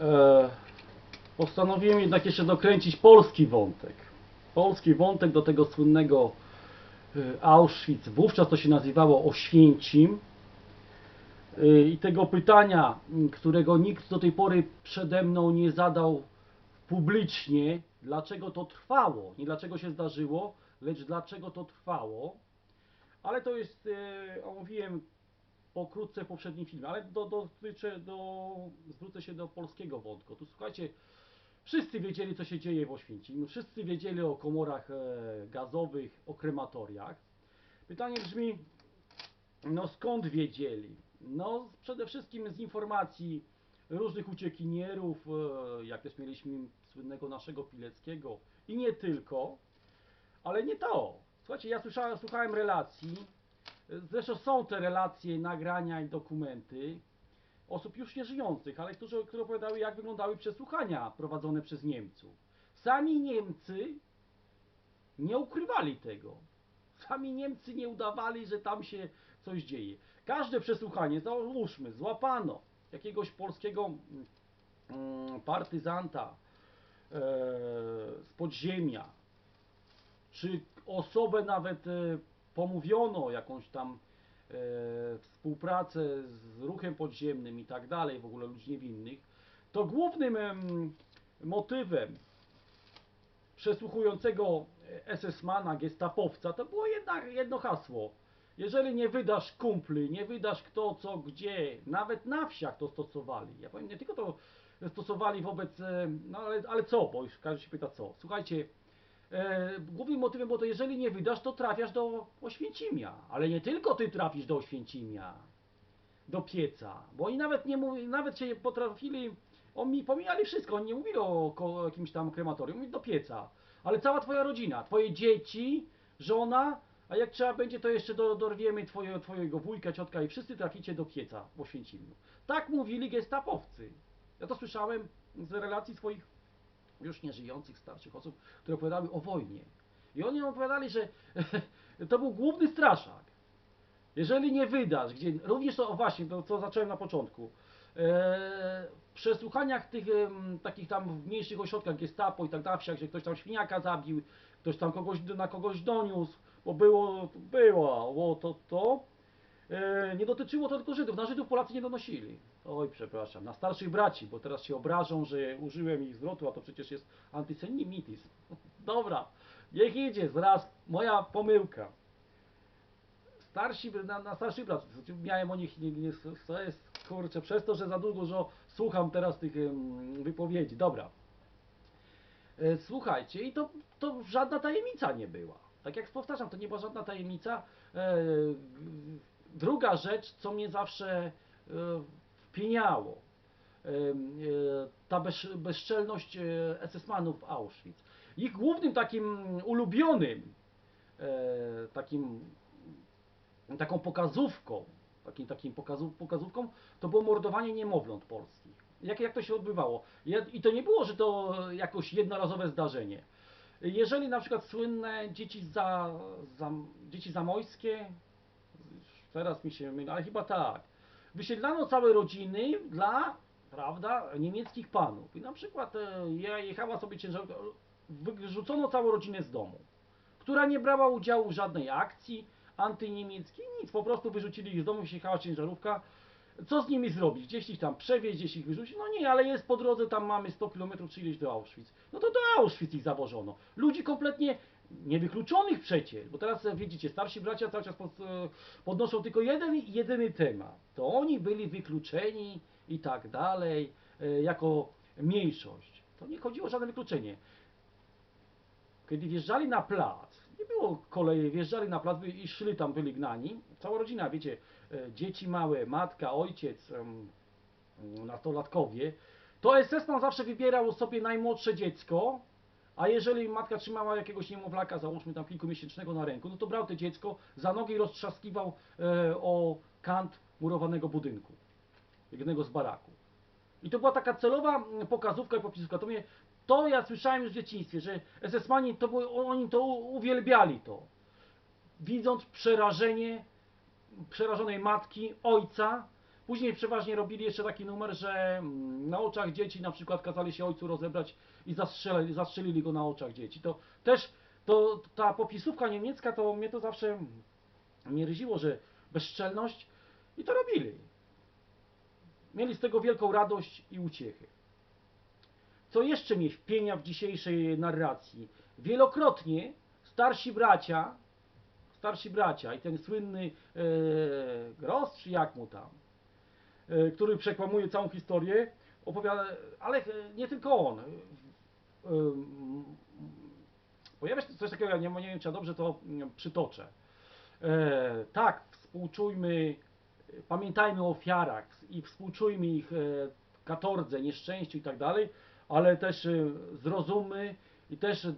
e, postanowiłem jednak jeszcze dokręcić polski wątek. Polski wątek do tego słynnego e, Auschwitz, wówczas to się nazywało Oświęcim. E, I tego pytania, którego nikt do tej pory przede mną nie zadał publicznie, dlaczego to trwało, nie dlaczego się zdarzyło, lecz dlaczego to trwało. Ale to jest, omówiłem pokrótce w poprzednim filmie, ale do, do, dotyczę- do, zwrócę się do polskiego wątku. Tu słuchajcie, wszyscy wiedzieli, co się dzieje w Oświęcimiu, wszyscy wiedzieli o komorach e, gazowych, o krematoriach. Pytanie brzmi, no skąd wiedzieli? No przede wszystkim z informacji różnych uciekinierów, e, jak też mieliśmy słynnego naszego Pileckiego i nie tylko, ale nie to. Słuchajcie, ja słyszałem, słuchałem relacji, zresztą są te relacje, nagrania i dokumenty osób już nieżyjących, ale którzy, które opowiadały, jak wyglądały przesłuchania prowadzone przez Niemców. Sami Niemcy nie ukrywali tego. Sami Niemcy nie udawali, że tam się coś dzieje. Każde przesłuchanie, załóżmy, złapano jakiegoś polskiego mm, partyzanta e, z podziemia, czy osobę nawet e, pomówiono, jakąś tam e, współpracę z ruchem podziemnym i tak dalej, w ogóle ludzi niewinnych, to głównym em, motywem przesłuchującego SS-mana, gestapowca, to było jednak jedno hasło. Jeżeli nie wydasz kumpli, nie wydasz kto, co, gdzie, nawet na wsiach to stosowali. Ja powiem, nie tylko to stosowali wobec, e, no ale, ale co, bo już każdy się pyta co. Słuchajcie, e, głównym motywem było to, jeżeli nie wydasz, to trafiasz do Oświęcimia. Ale nie tylko ty trafisz do Oświęcimia, do pieca, bo oni nawet nie mówi, nawet się potrafili, oni pomijali wszystko, oni nie mówili o, o jakimś tam krematorium, mówili do pieca. Ale cała twoja rodzina, twoje dzieci, żona, a jak trzeba będzie, to jeszcze do, dorwiemy twoje, twojego wujka, ciotka i wszyscy traficie do pieca w Oświęcimiu. Tak mówili gestapowcy. Ja to słyszałem z relacji swoich już nieżyjących starszych osób, które opowiadały o wojnie. I oni opowiadali, że to był główny straszak. Jeżeli nie wydasz, gdzie również to, właśnie, to co zacząłem na początku, e, w przesłuchaniach tych takich tam w mniejszych ośrodkach gestapo i tak dalej, że ktoś tam świniaka zabił, ktoś tam kogoś na kogoś doniósł, bo było, było, było to, to, e, nie dotyczyło to tylko Żydów, na Żydów Polacy nie donosili. Oj, przepraszam, na starszych braci, bo teraz się obrażą, że użyłem ich zwrotu, a to przecież jest antysemityzm. Dobra, niech idzie, zaraz moja pomyłka starsi, na, na starszych brat, miałem o nich, nie, nie, to jest, kurczę, przez to, że za dużo słucham teraz tych wypowiedzi, dobra. E, Słuchajcie, i to, to żadna tajemnica nie była. Tak jak powtarzam, to nie była żadna tajemnica. E, Druga rzecz, co mnie zawsze e, wpieniało, em, e, ta bez, bezczelność e, SS-manów w Auschwitz. Ich głównym takim ulubionym, e, takim taką pokazówką, takim, takim pokazów, pokazówką, to było mordowanie niemowląt polskich. Jak, jak to się odbywało? I to nie było, że to jakoś jednorazowe zdarzenie. Jeżeli na przykład słynne dzieci, za, za, dzieci zamojskie, teraz mi się myli, ale chyba tak, wysiedlano całe rodziny dla, prawda, niemieckich panów. I na przykład e, je- jechała sobie ciężarówka, wyrzucono całą rodzinę z domu która nie brała udziału w żadnej akcji antyniemieckiej, nic, po prostu wyrzucili ich z domu, jechała ciężarówka. Co z nimi zrobić? Gdzieś ich tam przewieźć, gdzieś ich wyrzucić? No nie, ale jest po drodze, tam mamy 100 km czy ileś do Auschwitz. No to do Auschwitz ich zawożono. Ludzi kompletnie niewykluczonych przecież, bo teraz e, widzicie, starsi bracia cały czas e, podnoszą tylko jeden, jedyny temat. To oni byli wykluczeni i tak dalej, e, jako mniejszość. To nie chodziło o żadne wykluczenie kiedy wjeżdżali na plac, nie było kolei, wjeżdżali na plac i szli tam, byli gnani, cała rodzina, wiecie, dzieci małe, matka, ojciec, nastolatkowie, to SS-man zawsze wybierał sobie najmłodsze dziecko, a jeżeli matka trzymała jakiegoś niemowlaka, załóżmy tam kilkumiesięcznego na ręku, no to brał to dziecko, za nogi i roztrzaskiwał e, o kant murowanego budynku, jednego z baraków. I to była taka celowa pokazówka i popisówka. To, mnie, to ja słyszałem już w dzieciństwie, że SS-mani, to było, oni to uwielbiali to. Widząc przerażenie przerażonej matki, ojca, Później przeważnie robili jeszcze taki numer, że mm, na oczach dzieci na przykład kazali się ojcu rozebrać i zastrzelili, zastrzelili go na oczach dzieci. To też to, ta popisówka niemiecka, to mnie to zawsze mnie ryziło, że bezczelność i to robili. Mieli z tego wielką radość i uciechy. Co jeszcze mnie wpienia w dzisiejszej narracji? Wielokrotnie starsi bracia, starsi bracia i ten słynny e, Gross, czy jak mu tam, który przekłamuje całą historię, opowiada, ale e, nie tylko on. E, pojawia się coś takiego, ja nie, nie wiem czy ja dobrze to mm, przytoczę. E, tak, współczujmy, e, pamiętajmy o ofiarach i współczujmy ich e, katordze, nieszczęściu i tak dalej, ale też e, zrozummy i też, e,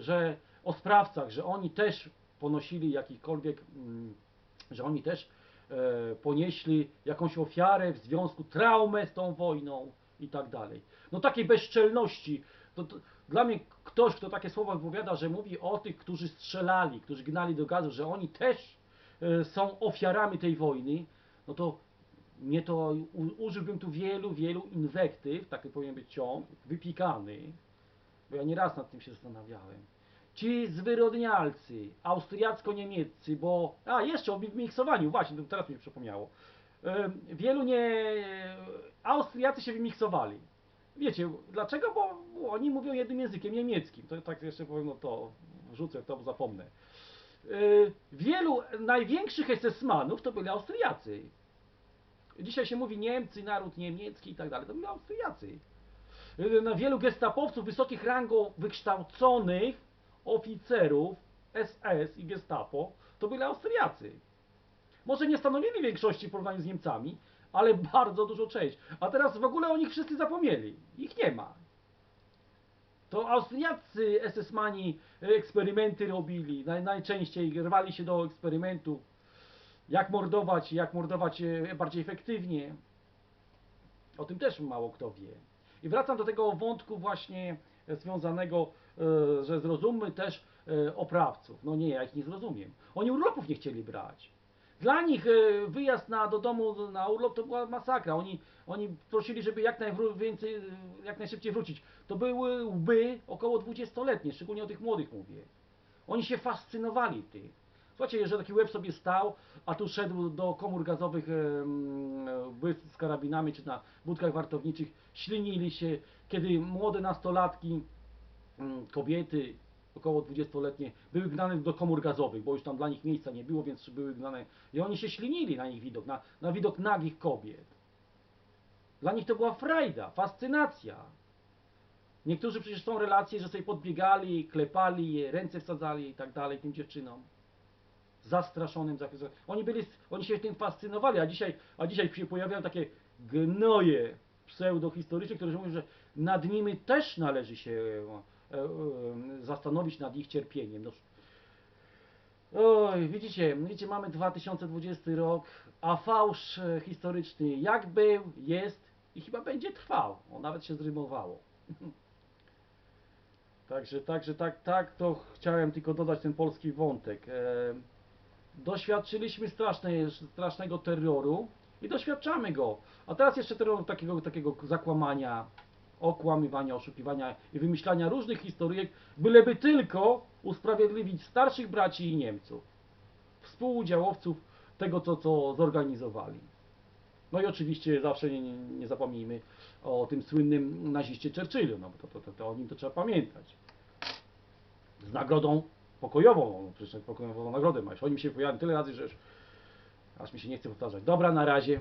że o sprawcach, że oni też ponosili jakikolwiek, mm, że oni też e, ponieśli jakąś ofiarę w związku, traumę z tą wojną i tak dalej. No takiej bezczelności, to, to dla mnie ktoś, kto takie słowa wypowiada, że mówi o tych, którzy strzelali, którzy gnali do gazu, że oni też e, są ofiarami tej wojny, no to mnie to użyłbym tu wielu, wielu inwektyw, taki powinien być ciąg, wypikany, bo ja nieraz nad tym się zastanawiałem. Ci zwyrodnialcy, austriacko-niemieccy, bo... A, jeszcze o mi- miksowaniu, właśnie, to teraz mi przypomniało. Wielu nie... Austriacy się wymiksowali. Wiecie, dlaczego? Bo, oni mówią jednym językiem niemieckim. To tak jeszcze powiem, no to wrzucę, to zapomnę. Wielu największych SS-manów to byli Austriacy. Dzisiaj się mówi Niemcy, naród niemiecki i tak dalej. To byli Austriacy. Y, Na wielu gestapowców wysokich rangą wykształconych oficerów SS i gestapo to byli Austriacy. Może nie stanowili większości w porównaniu z Niemcami, ale bardzo dużo część. A teraz w ogóle o nich wszyscy zapomnieli. Ich nie ma. To Austriacy SS-mani eksperymenty robili, naj, najczęściej rwali się do eksperymentów, jak mordować, jak mordować e, bardziej efektywnie. O tym też mało kto wie. I wracam do tego wątku właśnie związanego, że zrozummy też e, oprawców. No nie, ja ich nie zrozumiem. Oni urlopów nie chcieli brać. Dla nich e, wyjazd na, do domu na urlop to była masakra. Oni, oni prosili, żeby jak najwięcej, e, jak najszybciej wrócić. To były łby około 20-letnie, szczególnie o tych młodych mówię. Oni się fascynowali tym. Słuchajcie, jeżeli taki łeb sobie stał, a tu szedł do komór gazowych em, by z karabinami czy na budkach wartowniczych, ślinili się, kiedy młode nastolatki, kobiety, około 20-letnie, były gnane do komór gazowych, bo już tam dla nich miejsca nie było, więc były gnane. I oni się ślinili na ich widok, na, na widok nagich kobiet. Dla nich to była frajda, fascynacja. Niektórzy przecież są relacje, że sobie podbiegali, klepali je, ręce wsadzali i tak dalej tym dziewczynom. Zastraszonym zakresem. Oni byli, oni się tym fascynowali, a dzisiaj, a dzisiaj się pojawiają takie gnoje pseudohistoryczne, które mówią, że nad nimi też należy się zastanowić nad ich cierpieniem. No, Oj, widzicie, widzicie, mamy 2020 rok, a fałsz e, historyczny jak był, jest i chyba będzie trwał. O, nawet się zrymowało. Także, także, tak, tak, to chciałem tylko dodać ten polski wątek. E, doświadczyliśmy strasznej, strasznego terroru i doświadczamy go. A teraz jeszcze terroru takiego, takiego zakłamania, okłamywania, oszukiwania i wymyślania różnych historyjek, byleby tylko usprawiedliwić starszych braci i Niemców, współudziałowców tego, co, co zorganizowali. No i oczywiście zawsze nie, nie, zapomnijmy o tym słynnym naziście Churchillu, no bo to, to, to, o nim to trzeba pamiętać. Z nagrodą pokojową, no przecież pokojową nagrodę masz. Oni mi się pojawiają tyle razy, że już aż mi się nie chce powtarzać. Dobra, na razie.